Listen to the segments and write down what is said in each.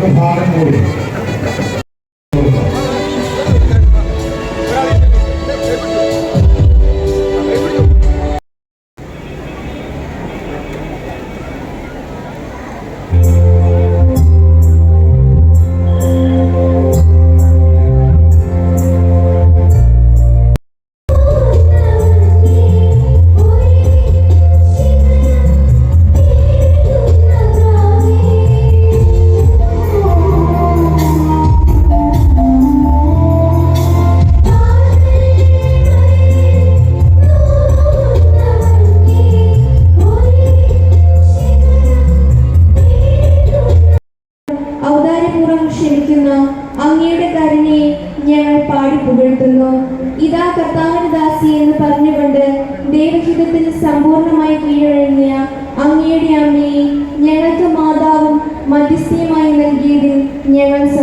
ഒരു ഭാഗം കൂടി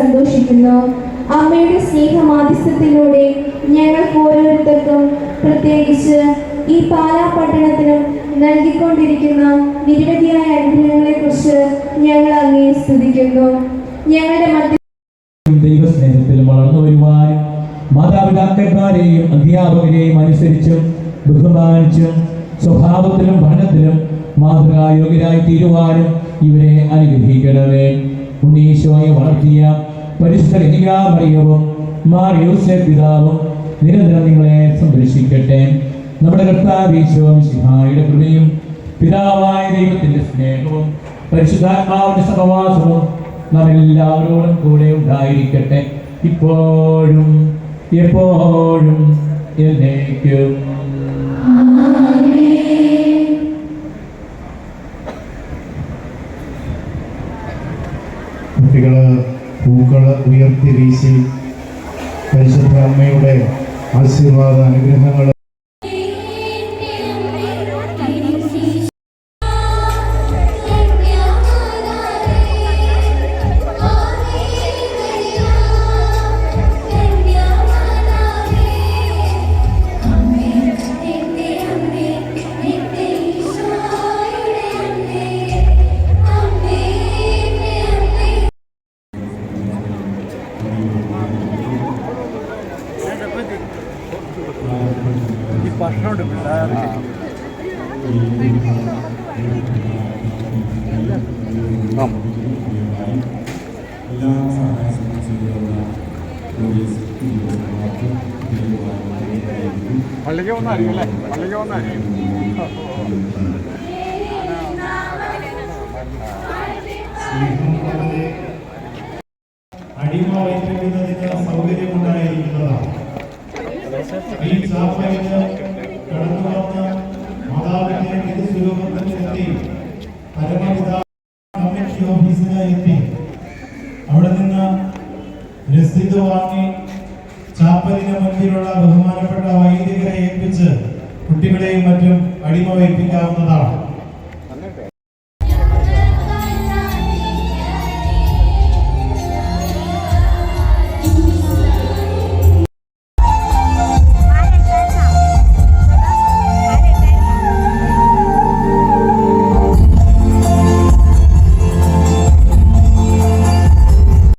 സന്തോഷിക്കുന്നു. അമ്മയുടെ സ്നേഹമാധ്യസ്ഥത്തിലൂടെ ഞങ്ങൾക്ക് ഓരോരുത്തർക്കും പ്രത്യേകിച്ച് ഈ പാലാ പട്ടണത്തിനും നൽകിക്കൊണ്ടിരിക്കുന്ന നിരവധിയായ അനുഗ്രഹങ്ങളെ കുറിച്ച് ഞങ്ങൾ അങ്ങയെ സ്തുതിക്കുന്നു. ഞങ്ങളുടെ മധ്യ ദൈവസ്നേഹത്തിൽ വളർന്നു വരുവാൻ മാതാപിതാക്കന്മാരെയും അധ്യാപകരെയും അനുസരിച്ചും ബഹുമാനിച്ചും സ്വഭാവത്തിലും പഠനത്തിലും മാതൃകായോഗ്യരായി തീരുവാനും ഇവരെ അനുഗ്രഹിക്കണമേ. ഉണ്ണീശോയെ വളർത്തിയ പരിശുദ്ധ കന്യകാമറിയവും മാറിയൂസെ പിതാവും നിരന്തരം നിങ്ങളെ സംരക്ഷിക്കട്ടെ. നമ്മുടെ കർത്താവ് സിഹായുടെ കൃപയും പിതാവായ ദൈവത്തിന്റെ സ്നേഹവും പരിശുദ്ധാത്മാവിന്റെ സഹവാസവും നാം എല്ലാവരോടും കൂടെ ഉണ്ടായിരിക്കട്ടെ. ഇപ്പോഴും എപ്പോഴും എന്നേക്കും. കുട്ടികൾ പൂക്കൾ ഉയർത്തി വീശി. പരിശുദ്ധ അമ്മയുടെ ആശീർവാദ അനുഗ്രഹങ്ങൾ പള്ളിക്ക് വന്ന് അല്ലേ? പള്ളിക്ക് വന്ന് അറിയും അടിമ വയ്ക്കുന്നതിന് സൗകര്യമുണ്ടായിരിക്കുന്നതാണ് ഈ കടന്നു വന്ന മാതാവിന്റെ തിരുസ്വരൂപത്തിലെത്തി പരമപിതാ കമ്മിറ്റി ഓഫീസിന് എത്തി അവിടെ നിന്ന് രസീത് വാങ്ങി prima